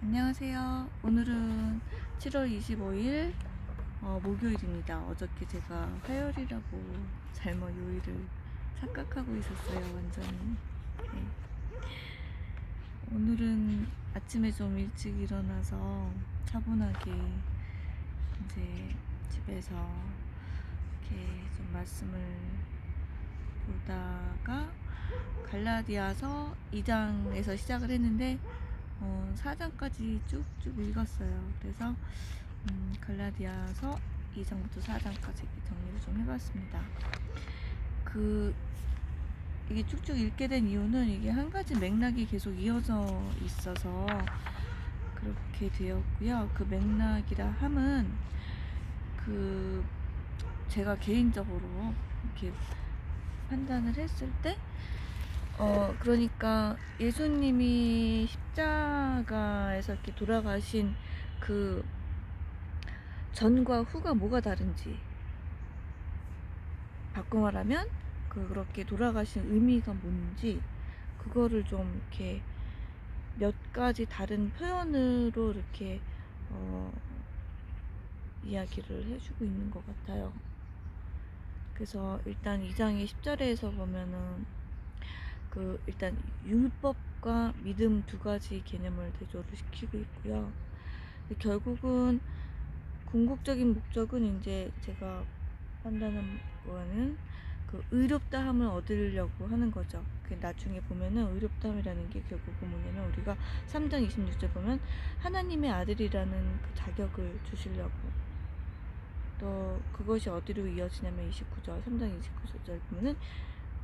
안녕하세요. 오늘은 7월 25일 어, 목요일입니다. 어저께 제가 화요일이라고 잘못 요일을 착각하고 있었어요. 완전히. 네. 오늘은 아침에 좀 일찍 일어나서 차분하게 이제 집에서 이렇게 좀 말씀을 보다가 갈라디아서 2장에서 시작을 했는데 어, 4장까지 쭉쭉 읽었어요. 그래서 음, 갈라디아서 2장부터 4장까지 이렇게 정리를 좀 해봤습니다. 그 이게 쭉쭉 읽게 된 이유는 이게 한 가지 맥락이 계속 이어져 있어서 그렇게 되었고요. 그 맥락이라 함은 그 제가 개인적으로 이렇게 판단을 했을 때 어, 그러니까 예수님이 십자가에서 이렇게 돌아가신 그 전과 후가 뭐가 다른지 바꿔 말하면 그 그렇게 돌아가신 의미가 뭔지 그거를 좀 이렇게 몇 가지 다른 표현으로 이렇게 어, 이야기를 해주고 있는 것 같아요. 그래서 일단 2장의 10절에서 보면은 그 일단 율법과 믿음 두 가지 개념을 대조를 시키고 있고요. 결국은 궁극적인 목적은 이제 제가 판단한 거는 그 의롭다함을 얻으려고 하는 거죠. 그 나중에 보면은 의롭다함이라는 게 결국은 뭐냐면 우리가 3장 26절 보면 하나님의 아들이라는 그 자격을 주시려고 또 그것이 어디로 이어지냐면 29절 3장 29절 보면은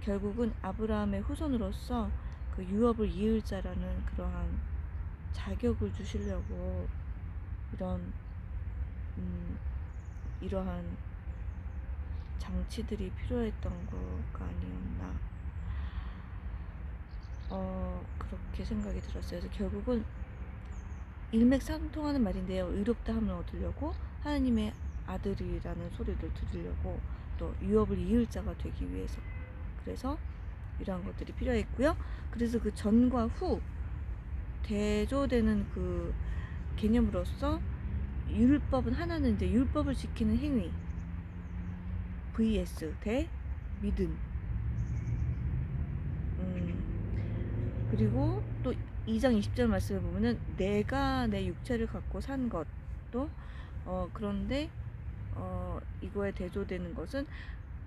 결국은 아브라함의 후손으로서 그 유업을 이을 자라는 그러한 자격을 주시려고 이런 음, 이러한 장치들이 필요했던 거가 아니었나 어 그렇게 생각이 들었어요. 그래서 결국은 일맥상통하는 말인데요. 의롭다 함을 얻으려고 하나님의 아들이라는 소리를 들으려고 또 유업을 이을 자가 되기 위해서 그래서 이러한 것들이 필요했고요. 그래서 그 전과 후 대조되는 그 개념으로서 율법은 하나는 이제 율법을 지키는 행위 vs 대 믿음 음, 그리고 또 2장 20절 말씀을 보면은 내가 내 육체를 갖고 산 것도 어 그런데 어 이거에 대조되는 것은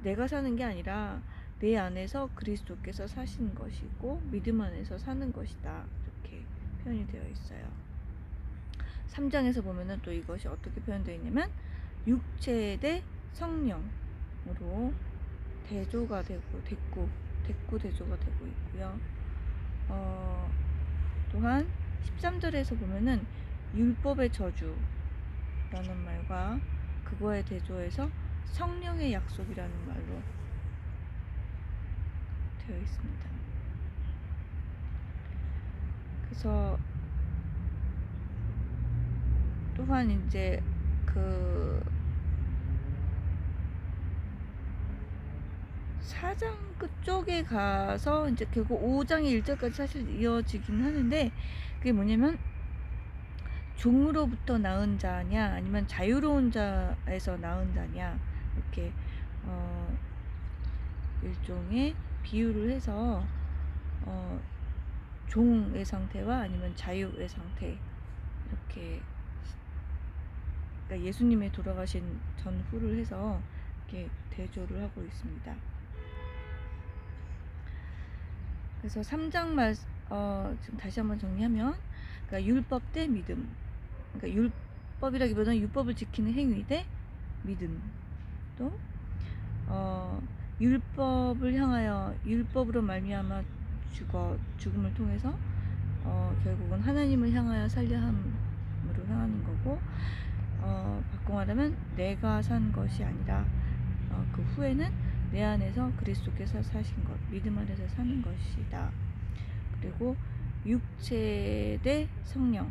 내가 사는 게 아니라 내 안에서 그리스도께서 사신 것이고 믿음 안에서 사는 것이다. 이렇게 표현이 되어 있어요. 3장에서 보면은 또 이것이 어떻게 표현되어 있냐면 육체 대 성령으로 대조가 되고 됐고 됐고 대조가 되고 있고요. 어, 또한 13절에서 보면은 율법의 저주라는 말과 그거에 대조해서 성령의 약속이라는 말로 되어 있습니다. 그래서 또한 이제 그 사장 그쪽에 가서 이제 결국 5장의 1절까지 사실 이어지긴 하는데 그게 뭐냐면 종으로부터 나은 자냐 아니면 자유로운 자에서 나은 자냐 이렇게 어 일종의 비유를 해서 어, 종의 상태와 아니면 자유의 상태 이렇게 그러니까 예수님의 돌아가신 전후를 해서 이렇게 대조를 하고 있습니다. 그래서 3장 말 어, 지금 다시 한번 정리하면 그러니까 율법 대 믿음. 그러니까 율법이라기보다는 율법을 지키는 행위 대 믿음. 또 어, 율법을 향하여 율법으로 말미암아 죽어 죽음을 통해서 어, 결국은 하나님을 향하여 살려 함으로 향하는 거고 어, 바꿔 말하면 내가 산 것이 아니라 어, 그 후에는 내 안에서 그리스도께서 사신 것 믿음 안에서 사는 것이다. 그리고 육체 대 성령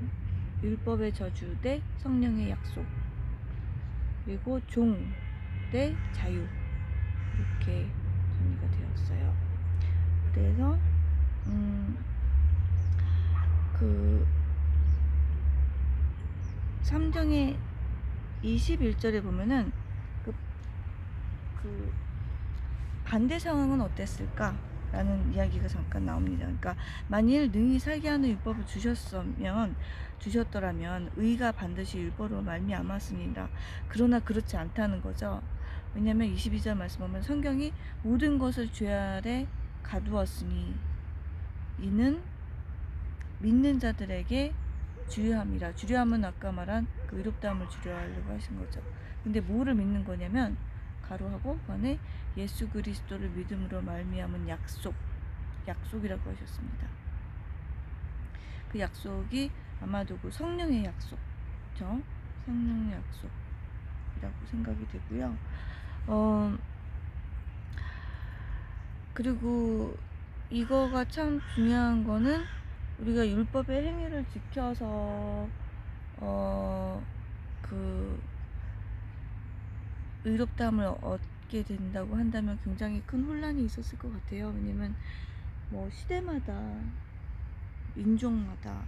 율법의 저주 대 성령의 약속 그리고 종 대 자유 이렇게 정리가 되었어요. 그래서 음, 그 3장의 21절에 보면은 그, 그 반대 상황은 어땠을까? 라는 이야기가 잠깐 나옵니다. 그러니까 만일 능히 살게 하는 율법을 주셨으면 주셨더라면 의가 반드시 율법으로 말미암았습니다. 그러나 그렇지 않다는 거죠. 왜냐하면 22절 말씀 보면 성경이 모든 것을 죄 아래 가두었으니 이는 믿는 자들에게 주려함이라. 주려함은 아까 말한 그 의롭다함을 주려하려고 하신 거죠. 근데 뭐를 믿는 거냐면 가로하고 안에 예수 그리스도를 믿음으로 말미암은 약속, 약속이라고 하셨습니다. 그 약속이 아마도 그 성령의 약속, 그죠? 성령의 약속이라고 생각이 되고요. 어, 그리고 이거가 참 중요한 거는 우리가 율법의 행위를 지켜서 어, 그 의롭다함을 얻게 된다고 한다면 굉장히 큰 혼란이 있었을 것 같아요. 왜냐면 뭐 시대마다 인종마다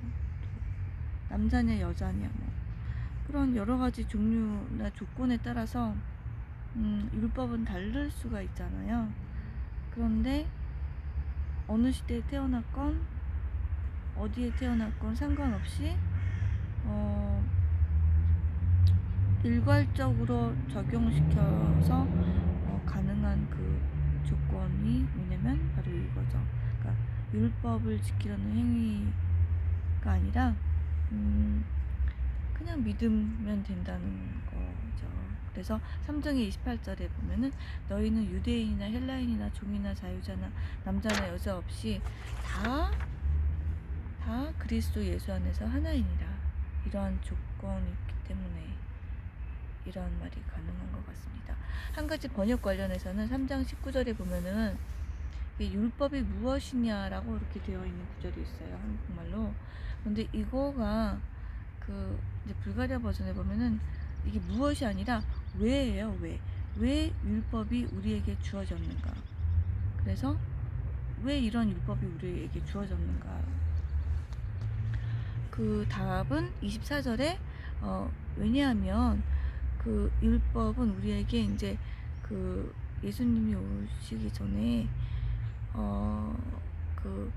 남자냐 여자냐 뭐 그런 여러 가지 종류나 조건에 따라서 음, 율법은 다를 수가 있잖아요. 그런데 어느 시대에 태어났건 어디에 태어났건 상관없이 어, 일괄적으로 적용시켜서 어, 가능한 그 조건이 뭐냐면 바로 이거죠. 그러니까 율법을 지키려는 행위가 아니라 음, 그냥 믿으면 된다는 거죠. 그래서 3장의 28절에 보면은 너희는 유대인이나 헬라인이나 종이나 자유자나 남자나 여자 없이 다, 다 그리스도 예수 안에서 하나이니라. 이러한 조건이 있기 때문에 이런 말이 가능한 것 같습니다. 한 가지 번역 관련해서는 3장 19절에 보면은 이 율법이 무엇이냐라고 이렇게 되어 있는 구절이 있어요. 한국말로. 근데 이거가 그 이제 불가리아 버전에 보면은 이게 무엇이 아니라 왜예요, 왜? 왜 율법이 우리에게 주어졌는가? 그래서 왜 이런 율법이 우리에게 주어졌는가? 그 답은 24절에 어, 왜냐하면 그 율법은 우리에게 이제 그 예수님이 오시기 전에 어 그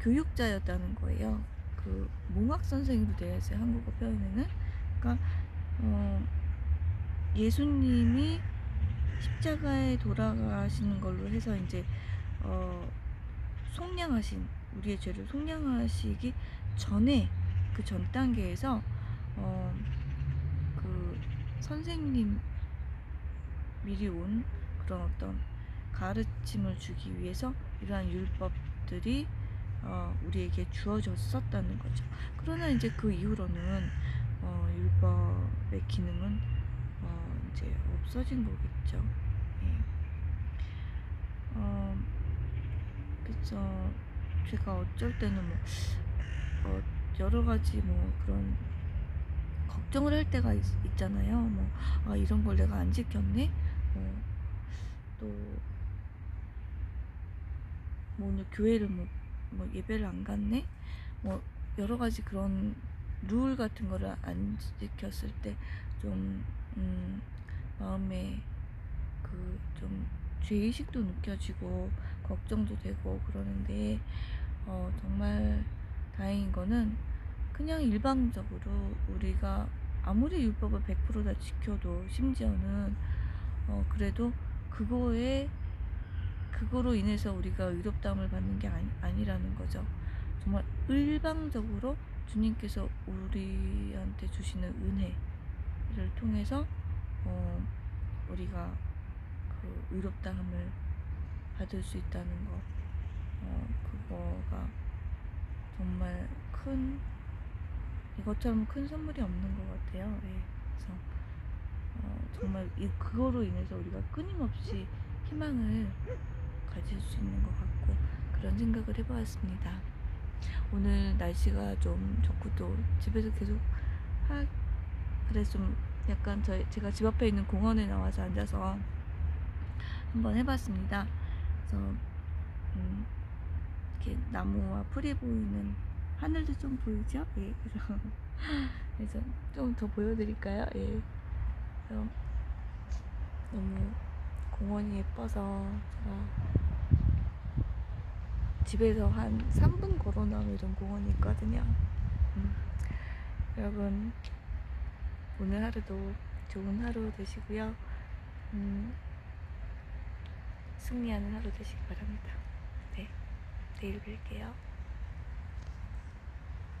교육자였다는 거예요. 그 몽학 선생으로 되어 있어요. 한국어 표현에는. 그러니까 어 예수님이 십자가에 돌아가시는 걸로 해서 이제 어 속량하신 우리의 죄를 속량하시기 전에 그 전 단계에서 어 그 선생님 미리 온 그런 어떤 가르침을 주기 위해서 이러한 율법들이 어, 우리에게 주어졌었다는 거죠. 그러나 이제 그 이후로는 어, 율법의 기능은 어, 이제 없어진 거겠죠. 예. 어, 그래서 제가 어쩔 때는 뭐 어, 여러 가지 뭐 그런 걱정을 할 때가 있, 잖아요 뭐, 아, 이런 걸 내가 안 지켰네? 뭐, 또, 뭐, 오늘 교회를 뭐, 뭐, 예배를 안 갔네? 뭐, 여러 가지 그런 룰 같은 거를 안 지켰을 때, 좀, 음, 마음에 그, 좀, 죄의식도 느껴지고, 걱정도 되고 그러는데, 어, 정말 다행인 거는, 그냥 일방적으로 우리가 아무리 율법을 100%다 지켜도 심지어는 어 그래도 그거에 그거로 인해서 우리가 의롭다함을 받는 게 아니, 아니라는 거죠. 정말 일방적으로 주님께서 우리한테 주시는 은혜를 통해서 어 우리가 그 의롭다함을 받을 수 있다는 거. 어 그거가 정말 큰 이것처럼 큰 선물이 없는 것 같아요. 네. 그래서 어, 정말 이 그거로 인해서 우리가 끊임없이 희망을 가질 수 있는 것 같고 그런 생각을 해보았습니다. 오늘 날씨가 좀 좋고 또 집에서 계속 하 그래서 좀 약간 저 제가 집 앞에 있는 공원에 나와서 앉아서 한번 해봤습니다. 그래서 음, 이렇게 나무와 풀이 보이는 하늘도 좀 보이죠? 예, 그래서 그래서 좀 더 보여드릴까요? 예, 그래서 너무 공원이 예뻐서 제가 집에서 한 3분 걸어 이런 공원이 있거든요. 음, 여러분 오늘 하루도 좋은 하루 되시고요. 음, 승리하는 하루 되시기 바랍니다. 네, 내일 뵐게요.